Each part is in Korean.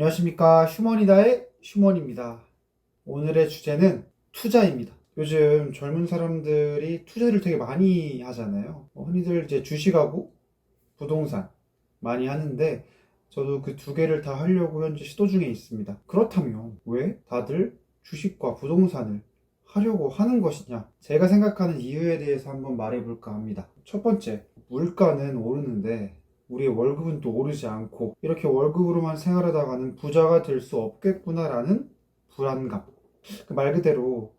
안녕하십니까 휴머니다의 휴머니입니다. 오늘의 주제는 투자입니다. 요즘 젊은 사람들이 투자를 되게 많이 하잖아요. 어, 흔히들 이제 주식하고 부동산 많이 하는데 저도 그 두 개를 다 하려고 현재 시도 중에 있습니다. 그렇다면 왜 다들 주식과 부동산을 하려고 하는 것이냐? 제가 생각하는 이유에 대해서 한번 말해볼까 합니다. 첫 번째, 물가는 오르는데 우리의 월급은 또 오르지 않고 이렇게 월급으로만 생활하다가는 부자가 될 수 없겠구나라는 불안감. 그 말 그대로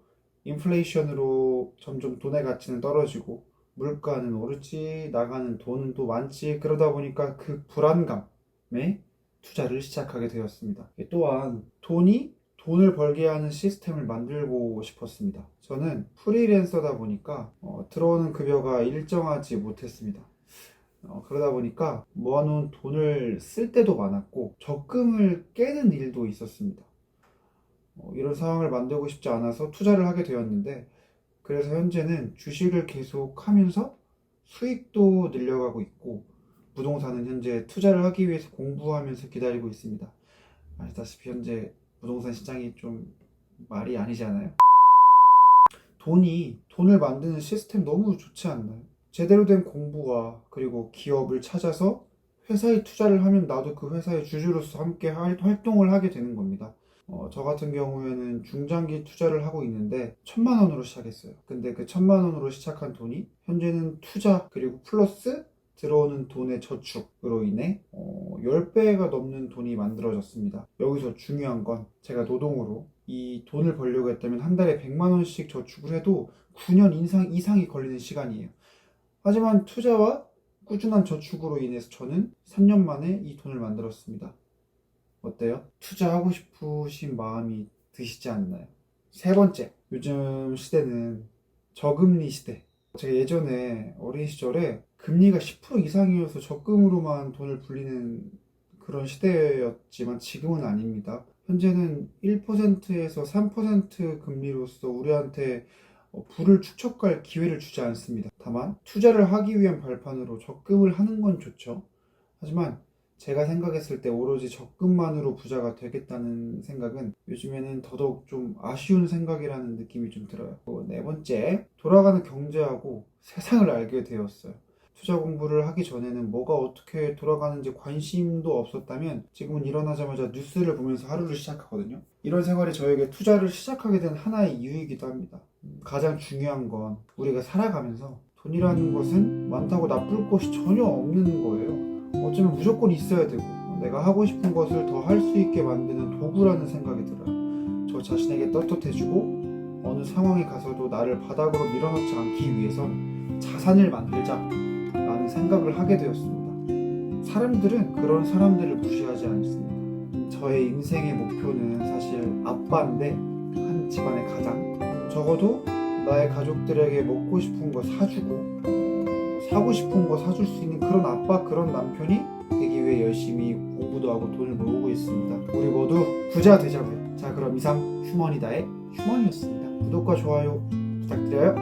인플레이션으로 점점 돈의 가치는 떨어지고 물가는 오르지 나가는 돈은 또 많지 그러다 보니까 그 불안감에 투자를 시작하게 되었습니다. 또한 돈이 돈을 벌게 하는 시스템을 만들고 싶었습니다. 저는 프리랜서다 보니까 어, 들어오는 급여가 일정하지 못했습니다. 어, 그러다 보니까 모아놓은 돈을 쓸 때도 많았고 적금을 깨는 일도 있었습니다. 어, 이런 상황을 만들고 싶지 않아서 투자를 하게 되었는데 그래서 현재는 주식을 계속 하면서 수익도 늘려가고 있고 부동산은 현재 투자를 하기 위해서 공부하면서 기다리고 있습니다. 아시다시피 현재 부동산 시장이 좀 말이 아니잖아요. 돈이 돈을 만드는 시스템 너무 좋지 않나요? 제대로 된 공부와 그리고 기업을 찾아서 회사에 투자를 하면 나도 그 회사의 주주로서 함께 할- 활동을 하게 되는 겁니다. 어, 저 같은 경우에는 중장기 투자를 하고 있는데 천만 원으로 시작했어요. 근데 그 천만 원으로 시작한 돈이 현재는 투자 그리고 플러스 들어오는 돈의 저축으로 인해 어, 10배가 넘는 돈이 만들어졌습니다. 여기서 중요한 건 제가 노동으로 이 돈을 벌려고 했다면 한 달에 100만 원씩 저축을 해도 9년 이상, 이상이 걸리는 시간이에요. 하지만 투자와 꾸준한 저축으로 인해서 저는 3년 만에 이 돈을 만들었습니다. 어때요? 투자하고 싶으신 마음이 드시지 않나요? 세 번째, 요즘 시대는 저금리 시대. 제가 예전에 어린 시절에 금리가 10% 이상이어서 적금으로만 돈을 불리는 그런 시대였지만 지금은 아닙니다. 현재는 1%에서 3% 금리로서 우리한테 어, 부를 축적할 기회를 주지 않습니다. 다만 투자를 하기 위한 발판으로 적금을 하는 건 좋죠. 하지만 제가 생각했을 때 오로지 적금만으로 부자가 되겠다는 생각은 요즘에는 더더욱 좀 아쉬운 생각이라는 느낌이 좀 들어요. 그리고 네 번째, 돌아가는 경제하고 세상을 알게 되었어요. 투자 공부를 하기 전에는 뭐가 어떻게 돌아가는지 관심도 없었다면 지금은 일어나자마자 뉴스를 보면서 하루를 시작하거든요. 이런 생활이 저에게 투자를 시작하게 된 하나의 이유이기도 합니다. 음, 가장 중요한 건 우리가 살아가면서 돈이라는 것은 많다고 나쁠 것이 전혀 없는 거예요. 어쩌면 무조건 있어야 되고 내가 하고 싶은 것을 더 할 수 있게 만드는 도구라는 생각이 들어요. 저 자신에게 떳떳해지고 어느 상황에 가서도 나를 바닥으로 밀어넣지 않기 위해선 자산을 만들자 생각을 하게 되었습니다. 사람들은 그런 사람들을 무시하지 않습니다. 저의 인생의 목표는 사실 아빠인데 한 집안의 가장 적어도 나의 가족들에게 먹고 싶은 거 사주고 사고 싶은 거 사줄 수 있는 그런 아빠 그런 남편이 되기 위해 열심히 공부도 하고 돈을 모으고 있습니다. 우리 모두 부자 되자고요. 자 그럼 이상 휴머니다의 휴머니였습니다. 구독과 좋아요 부탁드려요.